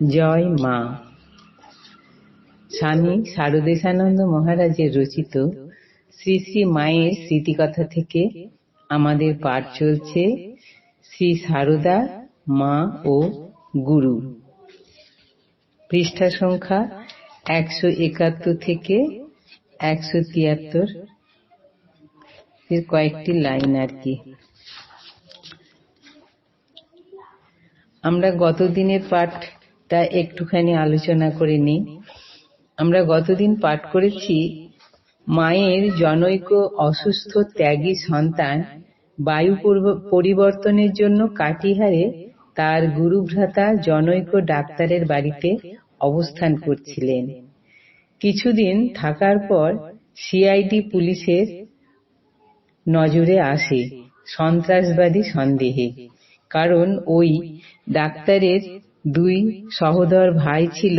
জয় মা। স্বামী শারদেশানন্দ মহারাজের রচিত শ্রী শ্রী মায়ের স্মৃতিকথা থেকে আমাদের পাঠ চলছে শ্রী সারদা, মা ও গুরু। পৃষ্ঠা সংখ্যা একশো একাত্তর থেকে একশো তিয়াত্তর। এর কয়েকটি লাইন আর কি। আমরা গত দিনের পাঠটা একটুখানি আলোচনা করে নিই। আমরা গতদিন পাঠ করেছি, মায়ের জনৈক অসুস্থ ত্যাগী সন্তান বায়ু পরিবর্তনের জন্য কাটিহারে তার গুরুভ্রাতা জনৈক ডাক্তারের বাড়িতে অবস্থান করছিলেন। কিছুদিন থাকার পর সিআইডি পুলিশের নজরে আসে সন্ত্রাসবাদী সন্দেহে। কারণ ওই ডাক্তারের দুই সহোদর ভাই ছিল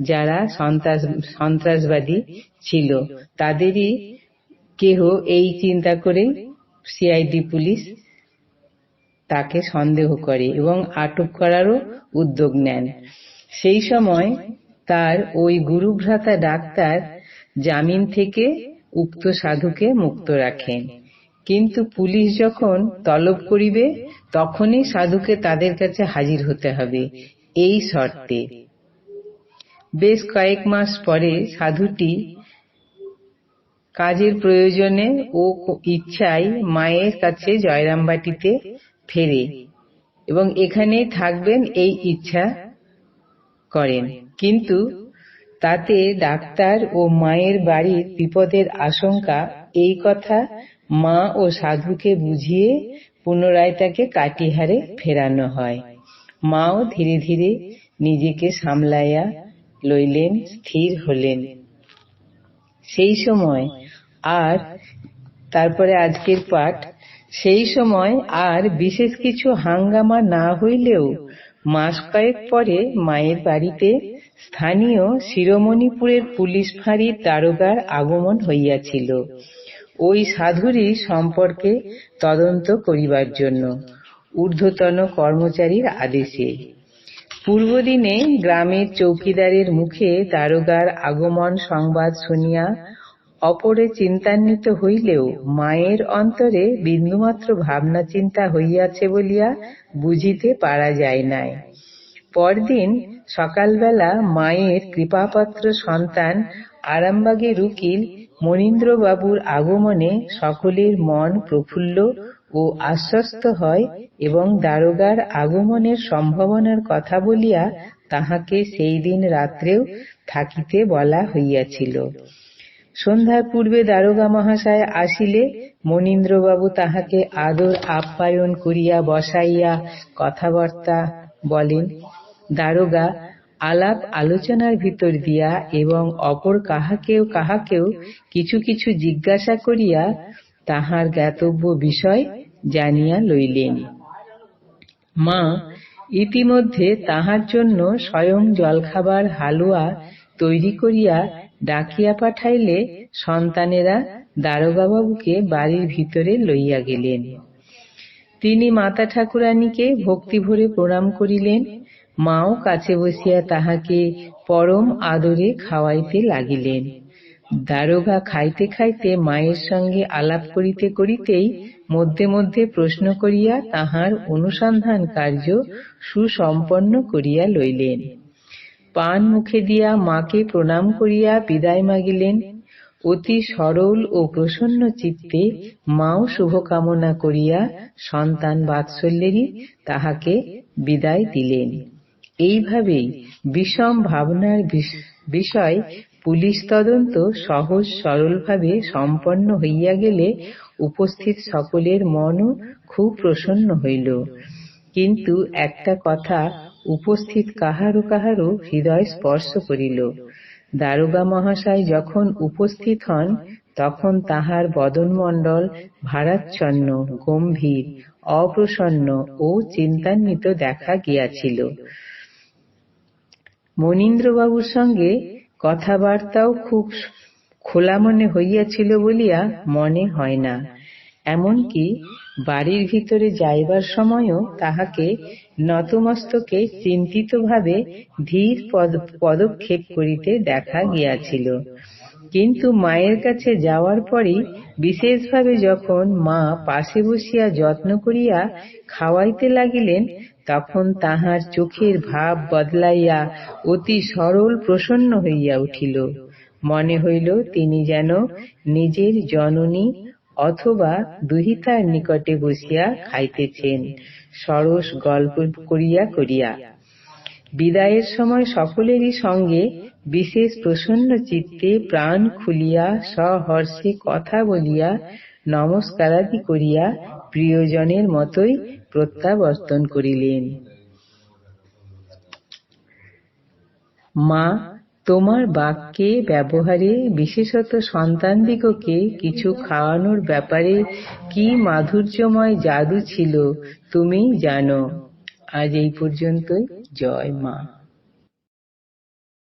যারা সন্ত্রাসবাদী ছিল। তাদেরই কেহ এই চিন্তা করে সিআইডি পুলিশ তাকে সন্দেহ করে এবং আটক করারও উদ্যোগ নেন। সেই সময় তার ওই গুরুভ্রাতা ডাক্তার জামিন থেকে উক্ত সাধুকে মুক্ত রাখেন। কিন্তু পুলিশ যখন তলব করিবে, তখনই সাধুকে তাদের কাছে হাজির হতে হবে এই শর্তে। বেশ কয়েক মাস পরে সাধুটি কাজের প্রয়োজনে ও ইচ্ছায় মায়ের কাছে জয়রামবাটিতে ফেরে এবং এখানেই থাকবেন এই ইচ্ছা করেন। কিন্তু তাতে ডাক্তার ও মায়ের বাড়ির বিপদের আশঙ্কা, এই কথা মা ও সাধুকে বুঝিয়ে পুনরায় তাকে কাটিহারে ফেরানো হয়। মাও ধীরে ধীরে নিজেকে সামলাইয়া লইলেন, স্থির হলেন। সেই সময় আর, তারপরে আজকের পাঠ, সেই সময় আর বিশেষ কিছু হাঙ্গামা না হইলেও মাস কয়েক পরে মায়ের বাড়িতে স্থানীয় শিরোমণিপুরের পুলিশ ফাঁড়ির দারোগার আগমন হইয়াছিল। ওই সাধুরই সম্পর্কে তদন্ত করিবার জন্য। ঊর্ধ্বতন কর্মচারীর আদেশে। পূর্বদিনে গ্রামের চৌকিদারের মুখে দারোগার আগমন সংবাদ শুনিয়া অপরে চিন্তান্বিত হইলেও মায়ের অন্তরে বিন্দুমাত্র ভাবনা চিন্তা হইয়াছে বলিয়া বুঝিতে পারা যায় নাই। পরদিন সকালবেলা মায়ের কৃপাপাত্র সন্তান আরামবাগের উকিল মনীন্দ্রবাবুর আগমনে সকলের মন প্রফুল্ল ও আশ্বস্ত হয় এবং দারোগার আগমনের সম্ভাবনার কথা বলিয়া তাহাকে সেই দিন রাত্রেও থাকিতে বলা হইয়াছিল। সন্ধ্যার পূর্বে দারোগা মহাশয় আসিলে মনীন্দ্রবাবু তাহাকে আদর আপ্যায়ন করিয়া বসাইয়া কথাবার্তা বলেন, দারোগা, আলাপ আলোচনার ভিতর দিয়া এবং অপর কাহাকেও কাহাকেও কিছু কিছু জিজ্ঞাসা করিয়া তাহার জ্ঞাতব্য বিষয় জানিয়া লইলেন। মা, ইতিমধ্যে তাহার জন্য স্বয়ং জলখাবার হালুয়া তৈরি করিয়া ডাকিয়া পাঠাইলে সন্তানেরা দারোগাবাবুকে বাড়ির ভিতরে লইয়া গেলেন। তিনি মাতা ঠাকুরানীকে ভক্তি ভরে প্রণাম করিলেন। মাও কাছে বসিয়া তাহাকে পরম আদরে খাওয়াইতে লাগিলেন। দারোগা খাইতে খাইতে মায়ের সঙ্গে আলাপ করিতে করিতেই মধ্যে মধ্যে প্রশ্ন করিয়া তাহার অনুসন্ধান কার্য সুসম্পন্ন করিয়া লইলেন। পান মুখে দিয়া মাকে প্রণাম করিয়া বিদায় মাগিলেন। অতি সরল ও প্রসন্ন চিত্তে মাও শুভকামনা করিয়া সন্তান বাৎসল্যেরই তাহাকে বিদায় দিলেন। এইভাবেই বিষম ভাবনার বিষয় পুলিশ তদন্ত সহজ সরলভাবে সম্পন্ন হইয়া গেলে উপস্থিত সকলের মনও খুব প্রসন্ন হইল। কিন্তু একটা কথা উপস্থিত কাহারো কাহারো হৃদয় স্পর্শ করিল। দারোগা মহাশয় যখন উপস্থিত হন, তখন তাহার বদনমণ্ডল ভারাচ্ছন্ন, গম্ভীর, অপ্রসন্ন ও চিন্তান্বিত দেখা গিয়াছিল। মনীন্দ্রবাবুর সঙ্গে কথাবার্তাও খুব খোলা মনে হইয়াছিল বলিয়া মনে হয় না। এমনকি বাড়ির ভিতরে যাইবার সময়ও তাহাকে নতমস্তকে চিন্তিতভাবে ধীর পদ- পদক্ষেপ করিতে দেখা গিয়াছিল। কিন্তু মায়ের কাছে যাওয়ার পরই বিশেষভাবে যখন মা পাশে বসিয়া যত্ন করিয়া খাওয়াইতে লাগিলেন তখন তাহার চোখের ভাব বদলাইয়া অতি সরল প্রসন্ন হইয়া উঠিল। মনে হইল তিনি যেন নিজের জননী অথবা দুহিতার নিকটে বসিয়া খাইতেছেন। সরস গল্প করিয়া করিয়া। বিদায়ের সময় সকলেরই সঙ্গে বিশেষ প্রসন্ন চিত্তে প্রাণ খুলিয়া সহর্ষে কথা বলিয়া নমস্কারাদি করিয়া প্রিয়জনের মতোই প্রত্যাবর্তন করিলেন। মা, তোমার বাক্যে ব্যবহারে বিশেষত সন্তানদিগকে কিছু খাওয়ানোর ব্যাপারে কি মাধুর্যময় জাদু ছিল তুমি জানো। আজ এই পর্যন্তই। জয় মা।